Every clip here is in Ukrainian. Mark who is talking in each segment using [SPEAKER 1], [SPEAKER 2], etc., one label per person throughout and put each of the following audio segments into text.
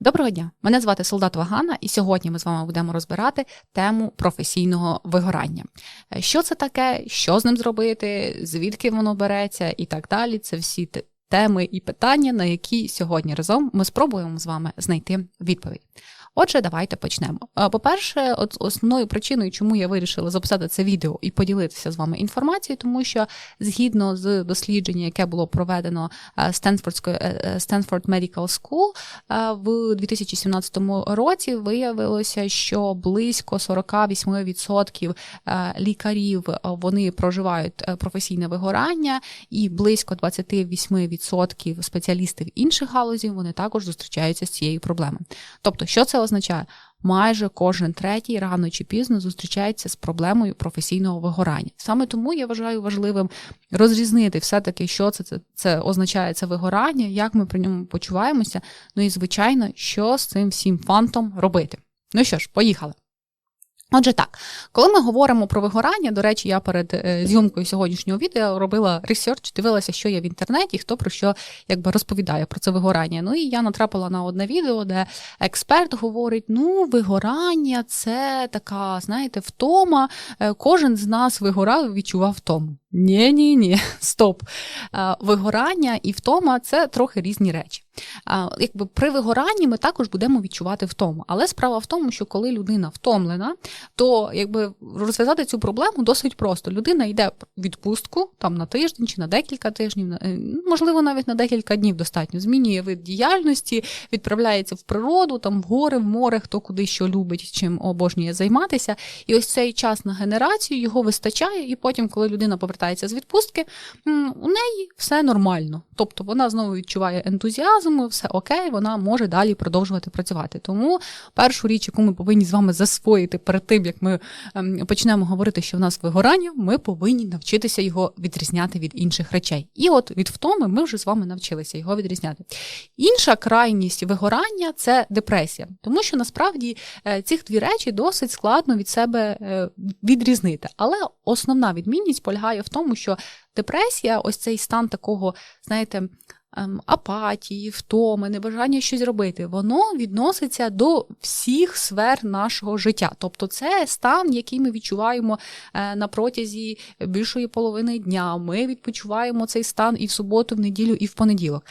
[SPEAKER 1] Доброго дня! Мене звати Солдатова Ганна, і сьогодні ми з вами будемо розбирати тему професійного вигорання. Е, Що це таке, що з ним зробити, звідки воно береться і так далі. Це всі теми і питання, на які сьогодні разом ми спробуємо з вами знайти відповідь. Отже, давайте почнемо. Е, По-перше, основною причиною, чому я вирішила записати це відео і поділитися з вами інформацією, тому що згідно з дослідження, яке було проведено е, Стенфордською е, Stanford Medical School, в 2017 році виявилося, що близько 48% е, лікарів вони проживають професійне вигорання, і близько 28% спеціалістів інших галузів вони також зустрічаються з цією проблемою. Тобто, що це означає? Майже кожен третій рано чи пізно зустрічається з проблемою професійного вигорання. Саме тому я вважаю важливим розрізнити все-таки, що це, це, це означає це вигорання, як ми при ньому почуваємося. Ну і звичайно, що з цим всім фантом робити. Ну що ж, поїхали. Отже, так, коли ми говоримо про вигорання, до речі, я перед е, зйомкою сьогоднішнього відео робила ресерч, дивилася, що є в інтернеті, хто про що якби розповідає про це вигорання. Ну і я натрапила на одне відео, де експерт говорить: ну, вигорання це така, знаєте, втома. Е, Кожен з нас вигорав відчував втому. Ні, ні, ні, стоп. Вигорання і втома це трохи різні речі. Якби при вигоранні ми також будемо відчувати втому. Але справа в тому, що коли людина втомлена, то якби розв'язати цю проблему досить просто. Людина йде в відпустку там на тиждень чи на декілька тижнів, е, можливо, навіть на декілька днів достатньо. Змінює вид діяльності, відправляється в природу, там в гори, в море, хто куди що любить, чим обожнює займатися. І ось цей час на генерацію його вистачає, і потім, коли людина повертається з відпустки, у неї все нормально. Тобто вона знову відчуває ентузіазм, все окей, вона може далі продовжувати працювати. Тому першу річ, яку ми повинні з вами засвоїти перед тим, як ми ем, почнемо говорити, що в нас вигорання, ми повинні навчитися його відрізняти від інших речей. І от від втоми ми вже з вами навчилися його відрізняти. Інша крайність вигорання це депресія, тому що насправді е, цих дві речі досить складно від себе е, відрізнити. Але основна відмінність полягає в тому, що депресія, ось цей стан такого, знаєте, ем, апатії, втоми, небажання щось робити, воно відноситься до всіх сфер нашого життя. Тобто, це стан, який ми відчуваємо е, на протязі більшої половини дня. Ми відпочиваємо цей стан і в суботу, в неділю, і в понеділок.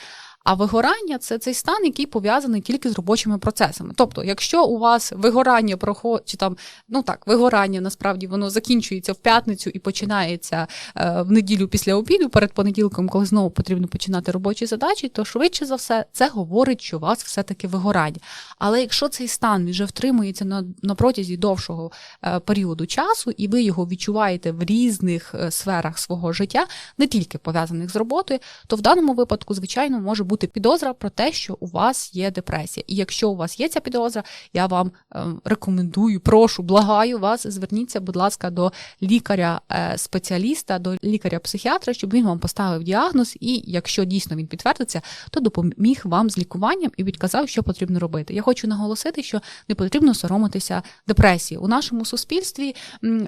[SPEAKER 1] А вигорання це цей стан, який пов'язаний тільки з робочими процесами. Тобто, якщо у вас вигорання проходить, чи там, ну так, вигорання насправді воно закінчується в п'ятницю і починається е, в неділю після обіду, перед понеділком, коли знову потрібно починати робочі задачі, то швидше за все це говорить, що у вас все-таки вигорання. Але якщо цей стан вже втримується на, на протязі довшого е, періоду часу, і ви його відчуваєте в різних е, сферах свого життя, не тільки пов'язаних з роботою, то в даному випадку, звичайно, може бути підозра про те, що у вас є депресія. І якщо у вас є ця підозра, я вам е, рекомендую, прошу, благаю вас, зверніться, будь ласка, до лікаря-спеціаліста, до лікаря-психіатра, щоб він вам поставив діагноз, і якщо дійсно він підтвердиться, то допоміг вам з лікуванням і відказав, що потрібно робити. Я хочу наголосити, що не потрібно соромитися депресії. У нашому суспільстві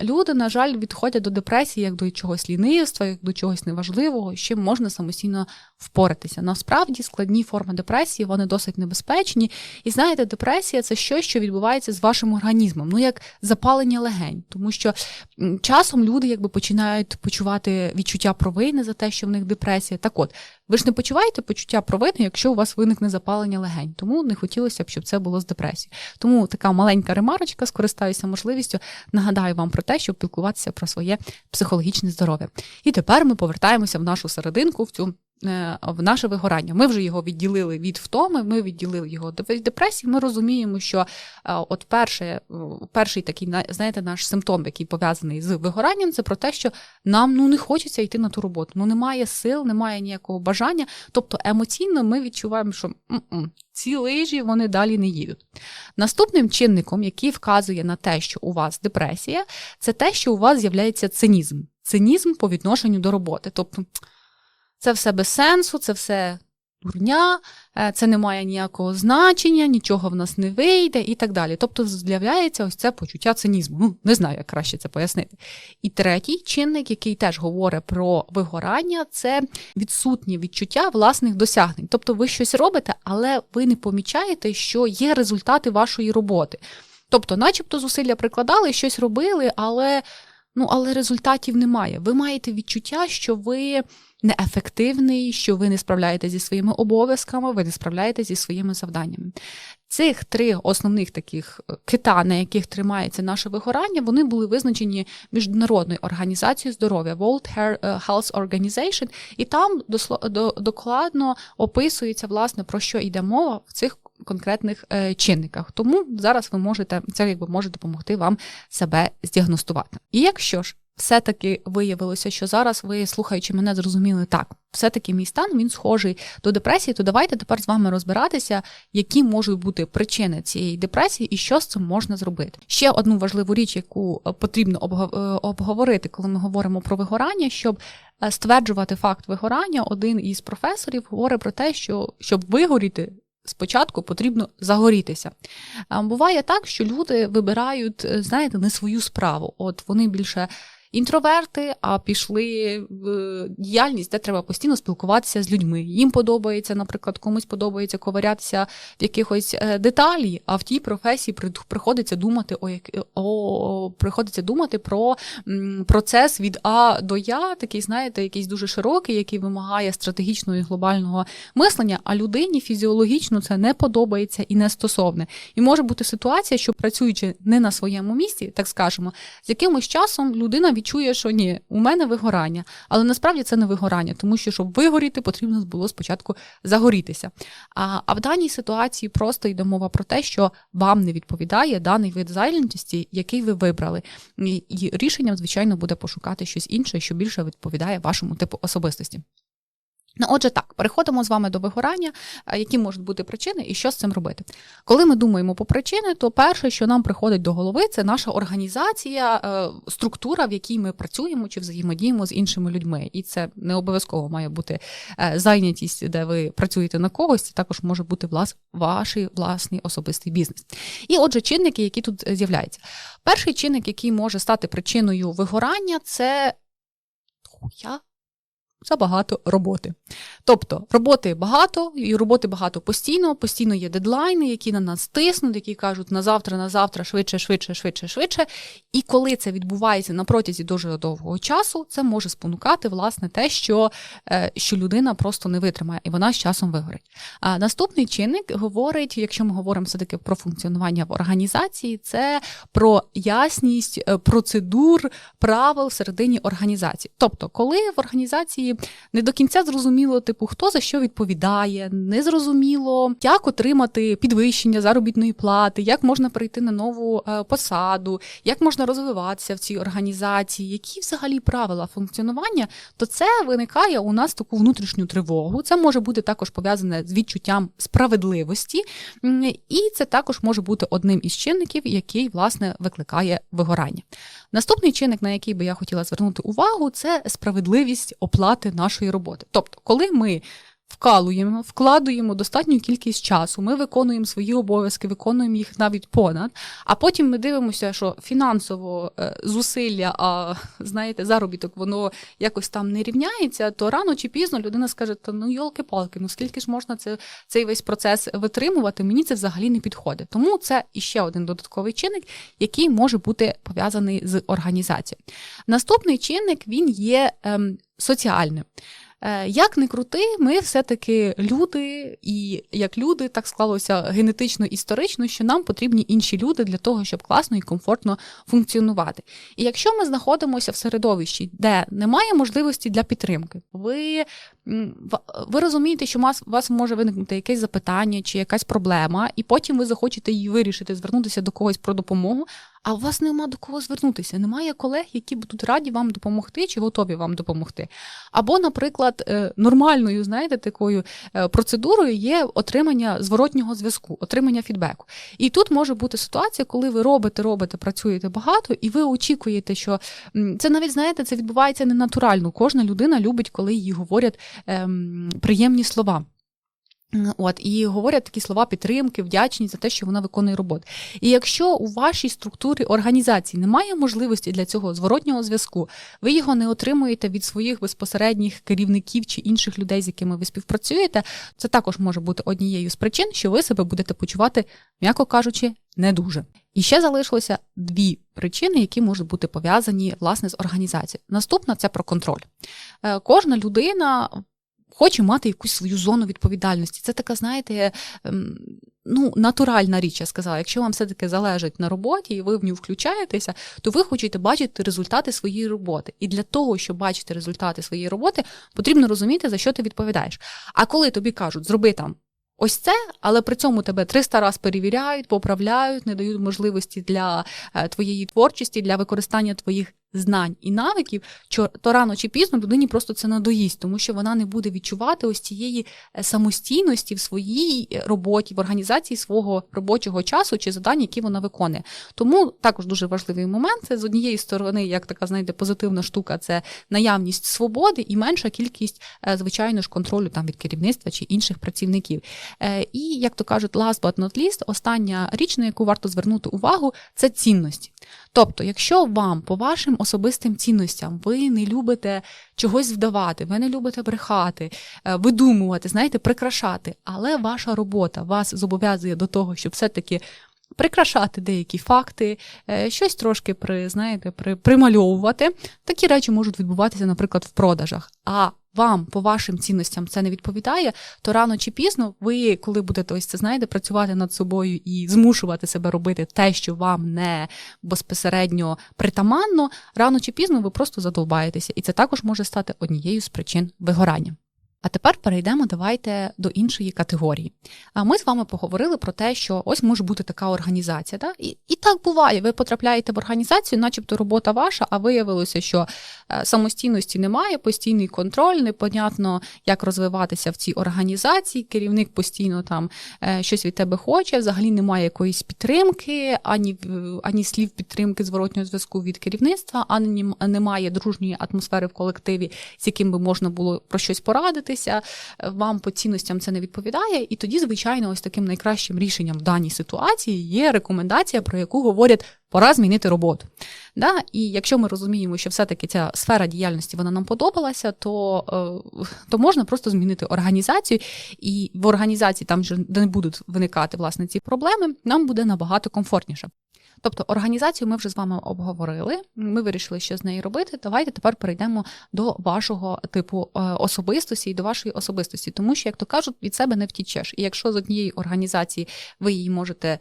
[SPEAKER 1] люди, на жаль, відходять до депресії як до чогось лінивства, як до чогось неважливого, з чим можна самостійно впоратися. Насправді складні форми депресії вони досить небезпечні. І знаєте, депресія це щось, що відбувається з вашим організмом, ну як запалення легень, тому що часом люди якби починають почувати відчуття провини за те, що в них депресія. Так от, ви ж не почуваєте почуття провини, якщо у вас виникне запалення легень. Тому не хотілося б, щоб це було з депресією. Тому така маленька ремарочка, скористаюся можливістю, нагадаю вам про те, щоб піклуватися про своє психологічне здоров'я. І тепер ми повертаємося в нашу серединку, в цю. Е, В наше вигорання. Ми вже його відділили від втоми, ми відділили його від депресії. Ми розуміємо, що е, от перше, е, перший такий знаєте, наш симптом, який пов'язаний з вигоранням, це про те, що нам ну не хочеться йти на ту роботу. Ну немає сил, немає ніякого бажання. Тобто емоційно ми відчуваємо, що м-м, ці лижі вони далі не їдуть. Наступним чинником, який вказує на те, що у вас депресія, це те, що у вас з'являється цинізм. Цинізм по відношенню до роботи. Тобто це все без сенсу, це все дурня, е, це не має ніякого значення, нічого в нас не вийде і так далі. Тобто з'являється ось це почуття цинізму. Ну, не знаю, як краще це пояснити. І третій чинник, який теж говорить про вигорання, це відсутнє відчуття власних досягнень. Тобто ви щось робите, але ви не помічаєте, що є результати вашої роботи. Тобто, начебто, зусилля прикладали, щось робили, але ну, але результатів немає. Ви маєте відчуття, що ви неефективний, що ви не справляєтеся зі своїми обов'язками, ви не справляєтеся зі своїми завданнями. Цих три основних таких е, кита, на яких тримається наше вигорання, вони були визначені міжнародною організацією здоров'я World Health Organization, і там докладно описується власне про що йде мова в цих конкретних е, чинниках. Тому зараз ви можете це якби може допомогти вам себе здіагностувати. І якщо ж все-таки виявилося, що зараз ви, слухаючи мене, зрозуміли так, все-таки мій стан він схожий до депресії, то давайте тепер з вами розбиратися, які можуть бути причини цієї депресії і що з цим можна зробити. Ще одну важливу річ, яку е, потрібно е, обговорити, коли ми говоримо про вигорання, щоб е, стверджувати факт вигорання, один із професорів говорить про те, що щоб вигоріти спочатку потрібно загорітися. Буває так, що люди вибирають, знаєте, не свою справу. От вони більше інтроверти, а пішли в діяльність, де треба постійно спілкуватися з людьми. Їм подобається, наприклад, комусь подобається ковирятися в якихось е, деталі, а в тій професії приходиться думати о, о приходиться думати про процес від А до Я, такий, знаєте, якийсь дуже широкий, який вимагає стратегічного і глобального мислення, а людині фізіологічно це не подобається і не стосовне. І може бути ситуація, що працюючи не на своєму місці, так скажемо, з якимось часом людина відчує, що ні, у мене вигорання, але насправді це не вигорання, тому що щоб вигоріти, потрібно було спочатку загорітися. А а в даній ситуації просто йде мова про те, що вам не відповідає даний вид зайнятості, який ви вибрали. І, і рішенням, звичайно, буде пошукати щось інше, що більше відповідає вашому типу особистості. Ну, отже, так, переходимо з вами до вигорання, які можуть бути причини і що з цим робити. Коли ми думаємо по причини, то перше, що нам приходить до голови, це наша організація, е, структура, в якій ми працюємо чи взаємодіємо з іншими людьми. І це не обов'язково має бути е, зайнятість, де ви працюєте на когось, це також може бути влас, ваш власний особистий бізнес. І отже, чинники, які тут з'являються. Перший чинник, який може стати причиною вигорання, це я забагато роботи. Тобто роботи багато, і роботи багато постійно, постійно є дедлайни, які на нас тиснуть, які кажуть на завтра, на завтра, швидше, швидше, швидше, швидше. І коли це відбувається на протязі дуже довгого часу, це може спонукати власне те, що е, що людина просто не витримає, і вона з часом вигорить. А наступний чинник говорить, якщо ми говоримо все-таки про функціонування в організації, це про ясність е, процедур, правил всередині організації. Тобто, коли в організації не до кінця зрозуміло, типу, хто за що відповідає, не зрозуміло, як отримати підвищення заробітної плати, як можна перейти на нову е, посаду, як можна розвиватися в цій організації, які взагалі правила функціонування, то це виникає у нас таку внутрішню тривогу. Це може бути також пов'язане з відчуттям справедливості, і це також може бути одним із чинників, який власне викликає вигорання. Наступний чинник, на який би я хотіла звернути увагу, це справедливість оплати нашої роботи. Тобто, коли ми вкалуємо, вкладуємо достатню кількість часу, ми виконуємо свої обов'язки, виконуємо їх навіть понад. А потім ми дивимося, що фінансово е, зусилля, а знаєте, заробіток воно якось там не рівняється, то рано чи пізно людина скаже: то ну йолки-палки, ну скільки ж можна це, цей весь процес витримувати? Мені це взагалі не підходить. Тому це іще один додатковий чинник, який може бути пов'язаний з організацією. Наступний чинник він є ем, соціальним. Е, як не крути, ми все-таки люди, і як люди так склалося генетично історично, що нам потрібні інші люди для того, щоб класно і комфортно функціонувати. І якщо ми знаходимося в середовищі, де немає можливості для підтримки, ви ви розумієте, що у вас, у вас може виникнути якесь запитання чи якась проблема, і потім ви захочете її вирішити, звернутися до когось про допомогу а у вас нема до кого звернутися. Немає колег, які будуть раді вам допомогти чи готові вам допомогти. Або, наприклад, е, нормальною, знаєте, такою е, процедурою є отримання зворотнього зв'язку, отримання фідбеку. І тут може бути ситуація, коли ви робите, робите, працюєте багато, і ви очікуєте, що це навіть знаєте, це відбувається ненатурально. Кожна людина любить, коли їй говорять ем, приємні слова. От і говорять такі слова підтримки, вдячність за те, що вона виконує роботу. І якщо у вашій структурі організації немає можливості для цього зворотнього зв'язку, ви його не отримуєте від своїх безпосередніх керівників чи інших людей, з якими ви співпрацюєте, це також може бути однією з причин, що ви себе будете почувати, м'яко кажучи, не дуже. І ще залишилося дві причини, які можуть бути пов'язані власне з організацією. Наступна це про контроль. Е, кожна людина хоче мати якусь свою зону відповідальності. Це така, знаєте, ем, ну, натуральна річ, я сказала. Якщо вам все-таки залежить на роботі, і ви в нього включаєтеся, то ви хочете бачити результати своєї роботи. І для того, щоб бачити результати своєї роботи, потрібно розуміти, за що ти відповідаєш. А коли тобі кажуть, зроби там. Ось це, але при цьому тебе 300 раз перевіряють, поправляють, не дають можливості для е, твоєї творчості, для використання твоїх знань і навиків, то рано чи пізно людині просто це надоїсть, тому що вона не буде відчувати ось цієї е, самостійності в своїй е, роботі, в організації свого робочого часу чи завдань, які вона виконує. Тому також дуже важливий момент це з однієї сторони, як така знаєте, позитивна штука, це наявність свободи і менша кількість, е, звичайно ж, контролю там від керівництва чи інших працівників. І як то кажуть, last but not least, остання річ, на яку варто звернути увагу, це цінності. Тобто, якщо вам по вашим особистим цінностям ви не любите чогось вдавати, ви не любите брехати, е, видумувати, знаєте, прикрашати, але ваша робота вас зобов'язує до того, щоб все-таки. Прикрашати деякі факти, е, щось трошки при, знаєте, при, примальовувати. Такі речі можуть відбуватися, наприклад, в продажах. А вам по вашим цінностям це не відповідає, то рано чи пізно ви, коли будете ось це знаєте, працювати над собою і змушувати себе робити те, що вам не безпосередньо притаманно, рано чи пізно ви просто задовбаєтеся, і це також може стати однією з причин вигорання. А тепер перейдемо давайте до іншої категорії. А ми з вами поговорили про те, що ось може бути така організація. Да? І і так буває. Ви потрапляєте в організацію, начебто робота ваша, а виявилося, що е, самостійності немає, постійний контроль, непонятно, як розвиватися в цій організації. Керівник постійно там е, щось від тебе хоче, взагалі немає якоїсь підтримки, ані ані слів підтримки зворотнього зв'язку від керівництва, ані немає дружньої атмосфери в колективі, з яким би можна було про щось порадити рухатися, вам по цінностям це не відповідає. І тоді, звичайно, ось таким найкращим рішенням в даній ситуації є рекомендація, про яку говорять. Пора змінити роботу. Да? І якщо ми розуміємо, що все-таки ця сфера діяльності вона нам подобалася, то е, то можна просто змінити організацію, і в організації, там вже не будуть виникати власне ці проблеми, нам буде набагато комфортніше. Тобто організацію ми вже з вами обговорили. Ми вирішили, що з нею робити. Давайте тепер перейдемо до вашого типу е, особистості і до вашої особистості, тому що, як то кажуть, від себе не втічеш. І якщо з однієї організації ви її можете.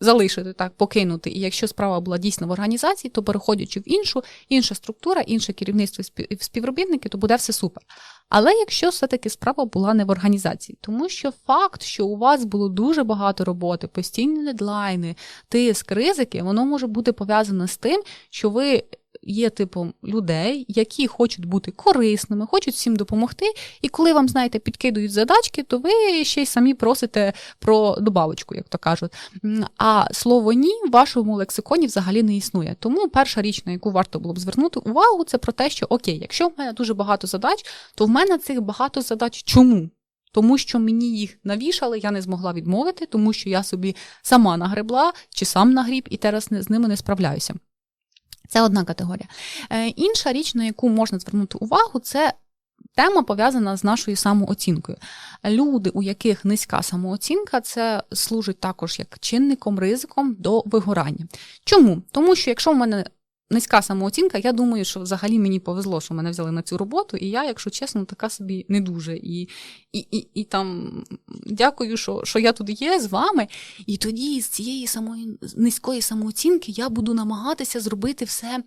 [SPEAKER 1] Залишити так, покинути, і якщо справа була дійсно в організації, то переходячи в іншу, інша структура, інше керівництво співробітники, то буде все супер. Але якщо все-таки справа була не в організації, тому що факт, що у вас було дуже багато роботи, постійні дедлайни, тиск, ризики, воно може бути пов'язане з тим, що ви є типом людей, які хочуть бути корисними, хочуть всім допомогти. І коли вам, знаєте, підкидують задачки, то ви ще й самі просите про добавочку, як то кажуть. А слово ні в вашому лексиконі взагалі не існує. Тому перша річ, на яку варто було б звернути увагу, це про те, що окей, якщо в мене дуже багато задач, то в мене цих багато задач чому? Тому що мені їх навішали, я не змогла відмовити, тому що я собі сама нагребла чи сам нагріб і зараз з ними не справляюся. Це одна категорія. Е, інша річ, на яку можна звернути увагу, це тема пов'язана з нашою самооцінкою. Люди, у яких низька самооцінка, це служить також як чинником, ризиком до вигорання. Чому? Тому що якщо в мене низька самооцінка, я думаю, що взагалі мені повезло, що мене взяли на цю роботу, і я, якщо чесно, така собі не дуже. І і, і, і там дякую, що що я тут є з вами. І тоді з цієї самої низької самооцінки я буду намагатися зробити все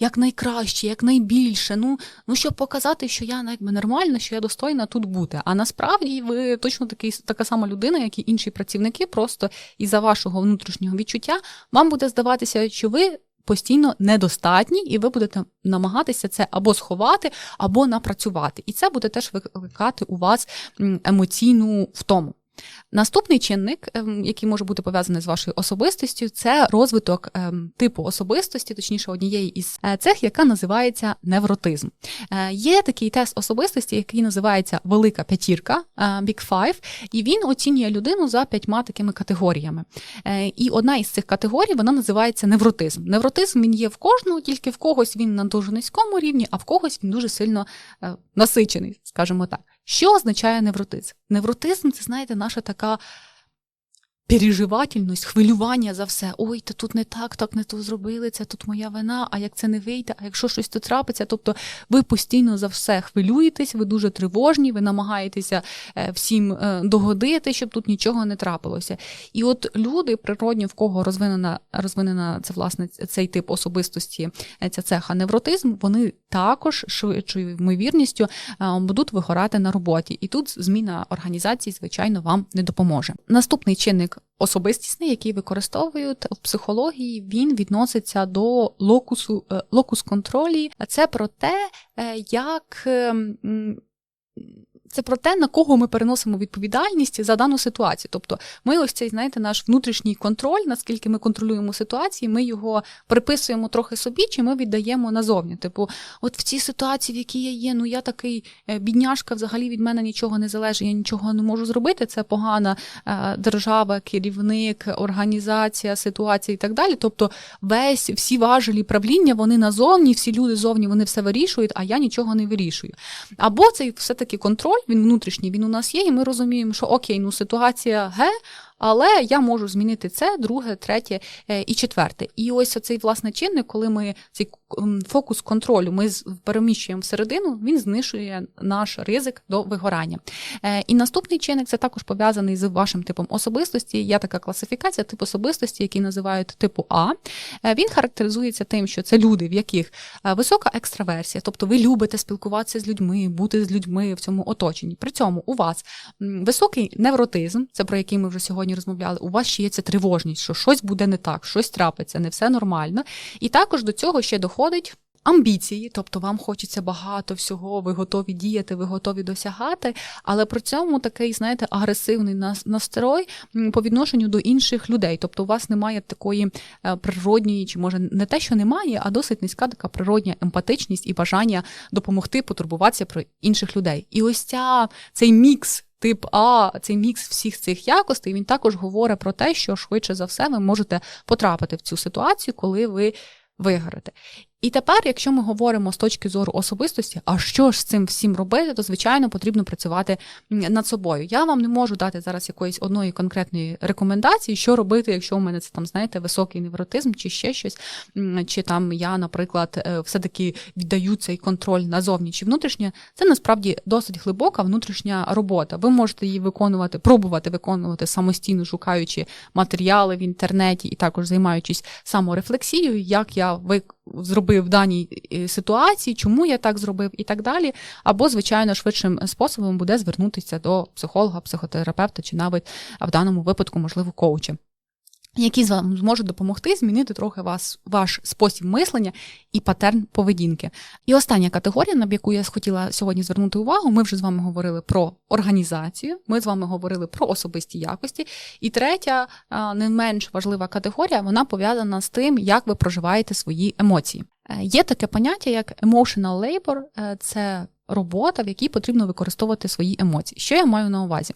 [SPEAKER 1] як найкраще, як найбільше. Ну, ну щоб показати, що я якби нормальна, що я достойна тут бути. А насправді ви точно такий, така сама людина, як і інші працівники, просто із за вашого внутрішнього відчуття вам буде здаватися, що ви постійно недостатні, і ви будете намагатися це або сховати, або напрацювати. І це буде теж викликати у вас емоційну втому. Наступний чинник, ем, який може бути пов'язаний з вашою особистістю, це розвиток ем, типу особистості, точніше, однієї із е, цех, яка називається невротизм. Е, Є такий тест особистості, який називається Велика п'ятірка е, Big Five, і він оцінює людину за п'ятьма такими категоріями. І одна із цих категорій вона називається невротизм. Невротизм він є в кожного, тільки в когось він на дуже низькому рівні, а в когось він дуже сильно насичений, скажімо так. Що означає невротизм? Невротизм це, знаєте, наша така переживательність, хвилювання за все. Ой, та тут не так, так не то зробили, це тут моя вина, а як це не вийде, а якщо щось тут трапиться, тобто ви постійно за все хвилюєтесь, ви дуже тривожні, ви намагаєтеся е, всім е, догодити, щоб тут нічого не трапилося. І от люди природні, в кого розвинена, розвинена це власне цей тип особистості, е, ця цеха невротизм, вони також швидшою ймовірністю будуть вигорати на роботі. І тут зміна організації, звичайно, вам не допоможе. Наступний чинник особистісний, який використовують в психології, він відноситься до локусу е, локус контролі. Це про те, е, як ем, це про те, на кого ми переносимо відповідальність за дану ситуацію. Тобто, ми ось цей, знаєте, наш внутрішній контроль, наскільки ми контролюємо ситуації, ми його приписуємо трохи собі, чи ми віддаємо назовні. Типу, от в цій ситуації, в якій я є, ну я такий е, бідняшка, взагалі від мене нічого не залежить, я нічого не можу зробити. Це погана е, держава, керівник, організація, ситуація і так далі. Тобто, весь всі важелі правління, вони назовні, всі люди зовні вони все вирішують, а я нічого не вирішую. Або цей все-таки контроль він внутрішній, він у нас є, і ми розуміємо, що окей, ну ситуація ге, але я можу змінити це, друге, третє е, і четверте. І ось оцей власне чинник, коли ми цей фокус контролю ми переміщуємо всередину, він знижує наш ризик до вигорання. Е, і наступний чинник це також пов'язаний з вашим типом особистості. Є така класифікація тип особистості, який називають типу А. Е, він характеризується тим, що це люди, в яких висока екстраверсія, тобто ви любите спілкуватися з людьми, бути з людьми в цьому оточенні. При цьому у вас високий невротизм, це про який ми вже сьогодні розмовляли. У вас ще є ця тривожність, що щось буде не так, щось трапиться, не все нормально. І також до цього ще доходить. Амбіції, тобто вам хочеться багато всього, ви готові діяти, ви готові досягати, але при цьому такий, знаєте, агресивний настрой по відношенню до інших людей. Тобто, у вас немає такої е, природньої, чи може не те, що немає, а досить низька така природня емпатичність і бажання допомогти, потурбуватися про інших людей. І ось ця цей мікс тип А, цей мікс всіх цих якостей, він також говорить про те, що швидше за все ви можете потрапити в цю ситуацію, коли ви вигорите. І тепер, якщо ми говоримо з точки зору особистості, а що ж з цим всім робити, то звичайно потрібно працювати над собою. Я вам не можу дати зараз якоїсь одної конкретної рекомендації, що робити, якщо у мене це там, знаєте, високий невротизм чи ще щось, чи там я, наприклад, е, все-таки віддаю цей контроль назовні чи внутрішнє. Це насправді досить глибока внутрішня робота. Ви можете її виконувати, пробувати виконувати самостійно, шукаючи матеріали в інтернеті і також займаючись саморефлексією, як я вик зробив в даній е, ситуації, чому я так зробив, і так далі. Або, звичайно, швидшим способом буде звернутися до психолога, психотерапевта чи навіть в даному випадку, можливо, коуча які вам зможуть допомогти змінити трохи вас, ваш спосіб мислення і патерн поведінки. І остання категорія, на яку я хотіла сьогодні звернути увагу, ми вже з вами говорили про організацію, ми з вами говорили про особисті якості. І третя, не менш важлива категорія, вона пов'язана з тим, як ви проживаєте свої емоції. Е, є таке поняття, як emotional labor, е, це робота, в якій потрібно використовувати свої емоції. Що я маю на увазі?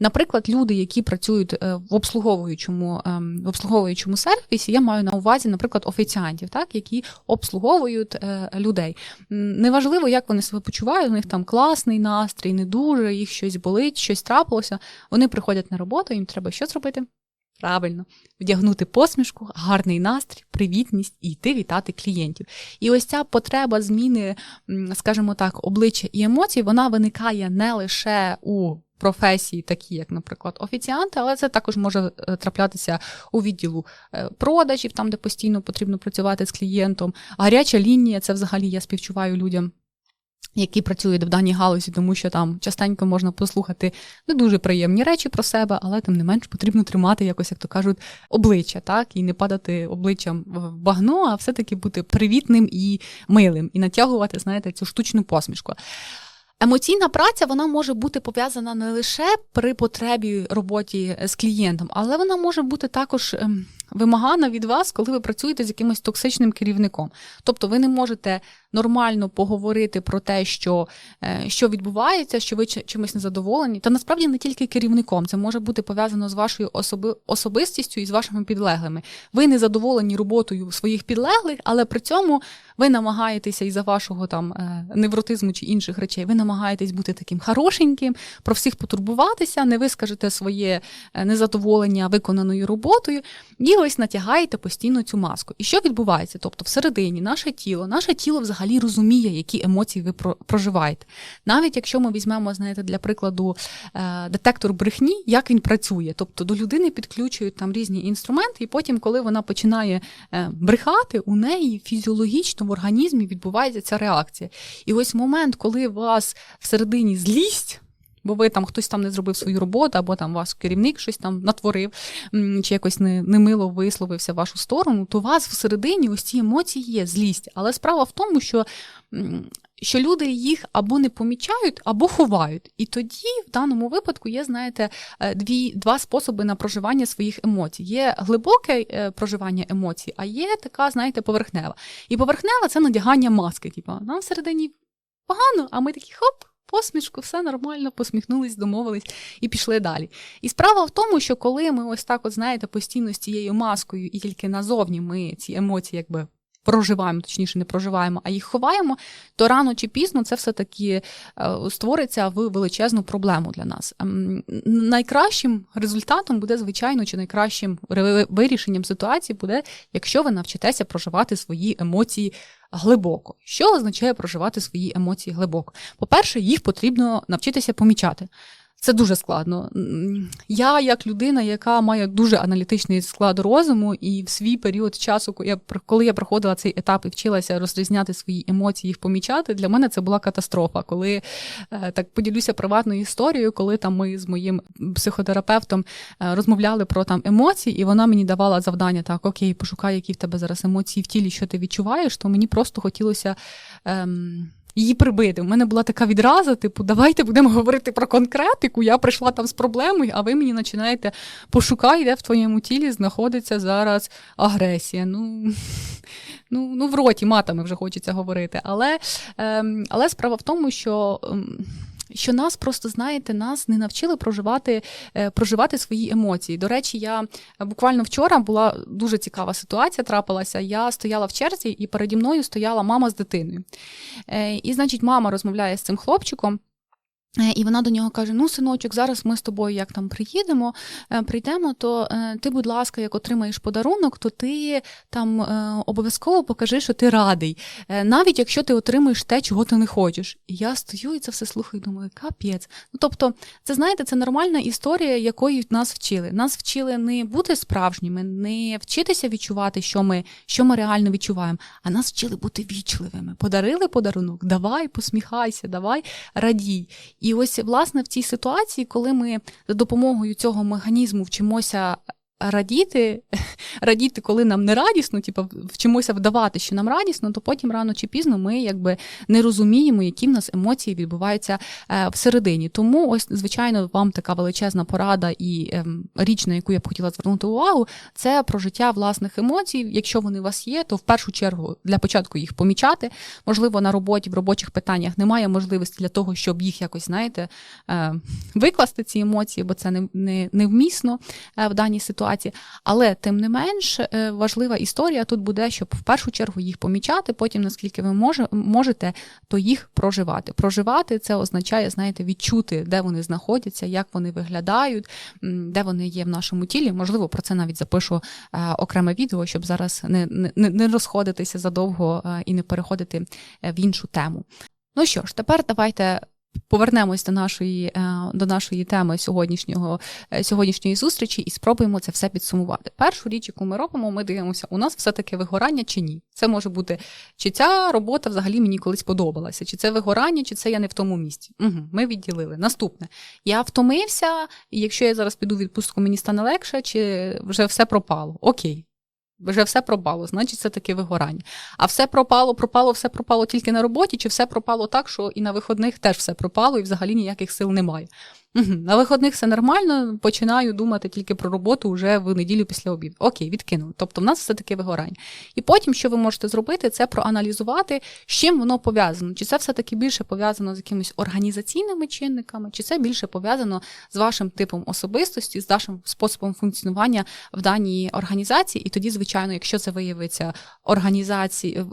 [SPEAKER 1] Наприклад, люди, які працюють е, в обслуговуючому ем, в обслуговуючому сервісі, я маю на увазі, наприклад, офіціантів, так, які обслуговують людей. Неважливо, як вони себе почувають, у них там класний настрій, не дуже, їх щось болить, щось трапилося. Вони приходять на роботу, їм треба що зробити? Правильно, вдягнути посмішку, гарний настрій, привітність і йти вітати клієнтів. І ось ця потреба зміни, скажімо так, обличчя і емоцій, вона виникає не лише у професії, такі, як, наприклад, офіціанти, але це також може е, траплятися у відділу е, продажів, там де постійно потрібно працювати з клієнтом. Гаряча лінія це взагалі я співчуваю людям які працюють в даній галузі, тому що там частенько можна послухати не дуже приємні речі про себе, але тим не менш потрібно тримати якось, як то кажуть, обличчя, так, і не падати обличчям в багно, а все-таки бути привітним і милим, і натягувати, знаєте, цю штучну посмішку. Емоційна праця вона може бути пов'язана не лише при потребі роботі з клієнтом, але вона може бути також ем, вимагана від вас, коли ви працюєте з якимось токсичним керівником. Тобто ви не можете нормально поговорити про те, що, е, що відбувається, що ви чимось незадоволені. Та насправді не тільки керівником, це може бути пов'язано з вашою особи, особистістю і з вашими підлеглими. Ви не задоволені роботою своїх підлеглих, але при цьому ви намагаєтеся із-за вашого там е, невротизму чи інших речей, ви намагаєтесь бути таким хорошеньким, про всіх потурбуватися, не вискажете своє е, незадоволення виконаною роботою, і ось натягаєте постійно цю маску. І що відбувається? Тобто, всередині наше тіло, наше тіло взагалі розуміє, які емоції ви проживаєте. Навіть якщо ми візьмемо, знаєте, для прикладу е, детектор брехні, як він працює. Тобто до людини підключують там різні інструменти, і потім, коли вона починає е, брехати, у неї фізіологічно в організмі відбувається ця реакція. І ось момент, коли у вас всередині злість. Бо ви там хтось там не зробив свою роботу, або там ваш керівник щось там натворив, чи якось не, немило висловився в вашу сторону, то у вас всередині ось ці емоції є, злість. Але справа в тому, що, що люди їх або не помічають, або ховають. І тоді, в даному випадку, є, знаєте, е, дві, два способи на проживання своїх емоцій. Є глибоке е, проживання емоцій, а є така, знаєте, поверхнева. І поверхнева це надягання маски. Типу, нам всередині погано, а ми такі хоп. Посмішку, все нормально, посміхнулись, домовились і пішли далі. І справа в тому, що коли ми ось так, от знаєте, постійно з цією маскою, і тільки назовні ми ці емоції якби проживаємо, точніше, не проживаємо, а їх ховаємо, то рано чи пізно це все таки е, створиться в величезну проблему для нас. Ем, Найкращим результатом буде, звичайно, чи найкращим вирішенням ситуації буде, якщо ви навчитеся проживати свої емоції глибоко. Що означає проживати свої емоції глибоко? По-перше, їх потрібно навчитися помічати. Це дуже складно. Я, як людина, яка має дуже аналітичний склад розуму, і в свій період часу, коли я, проходила цей етап і вчилася розрізняти свої емоції, їх помічати, для мене це була катастрофа. Коли е, так поділюся приватною історією, коли там ми з моїм психотерапевтом е, розмовляли про там емоції, і вона мені давала завдання: так, окей, пошукай, які в тебе зараз емоції в тілі, що ти відчуваєш, то мені просто хотілося. Ем, Її прибити. У мене була така відраза, типу, давайте будемо говорити про конкретику. Я прийшла там з проблемою, а ви мені починаєте пошукай, де в твоєму тілі знаходиться зараз агресія. Ну, ну, ну в роті матами вже хочеться говорити. Але, ем, але справа в тому, що. ем, що нас просто знаєте, нас не навчили проживати, е, проживати свої емоції. До речі, я буквально вчора була дуже цікава ситуація, трапилася. Я стояла в черзі, і переді мною стояла мама з дитиною. Е, І, значить, мама розмовляє з цим хлопчиком. Е, І вона до нього каже: Ну, синочок, зараз ми з тобою як там приїдемо, е, прийдемо, то е, ти, будь ласка, як отримаєш подарунок, то ти там обов'язково покажи, що ти радий, навіть якщо ти отримаєш те, чого ти не хочеш. І я стою і це все слухаю, думаю, капець. Ну тобто, це знаєте, це нормальна історія, якої нас вчили. Нас вчили не бути справжніми, не вчитися відчувати, що ми, що ми реально відчуваємо, а нас вчили бути вічливими. Подарили подарунок, давай, посміхайся, давай, радій. І ось, власне, в цій ситуації, коли ми за допомогою цього механізму вчимося радіти, радіти, коли нам не радісно, типу, вчимося вдавати, що нам радісно, то потім рано чи пізно ми якби не розуміємо, які в нас емоції відбуваються е, всередині. Тому, ось, звичайно, вам така величезна порада і ем, річ, на яку я б хотіла звернути увагу, це про життя власних емоцій. Якщо вони у вас є, то в першу чергу для початку їх помічати. Можливо, на роботі в робочих питаннях немає можливості для того, щоб їх якось, знаєте, е, викласти ці емоції, бо це не, не, невмісно е, в даній ситуації. Але тим не менш е, важлива історія тут буде, щоб в першу чергу їх помічати. Потім, наскільки ви може, можете, то їх проживати. Проживати це означає, знаєте, відчути, де вони знаходяться, як вони виглядають, де вони є в нашому тілі. Можливо, про це навіть запишу е, окреме відео, щоб зараз не, не, не розходитися задовго е, і не переходити в іншу тему. Ну що ж, тепер давайте. Повернемось до нашої, е, до нашої теми сьогоднішнього, е, сьогоднішньої зустрічі і спробуємо це все підсумувати. Першу річ, яку ми робимо, ми дивимося, у нас все-таки вигорання чи ні. Це може бути, чи ця робота взагалі мені колись подобалася, чи це вигорання, чи це я не в тому місці. Угу, ми відділили. Наступне. Я втомився, і якщо я зараз піду в відпустку, мені стане легше, чи вже все пропало. Окей. Вже все пропало, значить це таке вигорання. А все пропало, пропало, все пропало тільки на роботі, чи все пропало так, що і на виходних теж все пропало, і взагалі ніяких сил немає. На виходних все нормально, починаю думати тільки про роботу вже в неділю після обіду. Окей, відкинули. Тобто в нас все таке вигорання. І потім, що ви можете зробити, це проаналізувати, з чим воно пов'язано. Чи це все-таки більше пов'язано з якимись організаційними чинниками, чи це більше пов'язано з вашим типом особистості, з вашим способом функціонування в даній організації. І тоді, звичайно, якщо це виявиться організації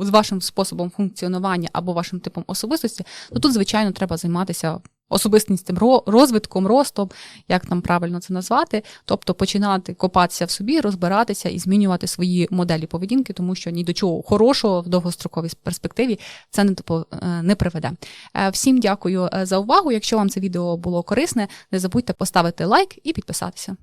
[SPEAKER 1] з вашим способом функціонування або вашим типом особистості, то тут, звичайно, треба займатися особистістим розвитком, ростом, як там правильно це назвати, тобто починати копатися в собі, розбиратися і змінювати свої моделі поведінки, тому що ні до чого хорошого в довгостроковій перспективі це не не приведе. Е, всім дякую е, за увагу. Якщо вам це відео було корисне, не забудьте поставити лайк і підписатися.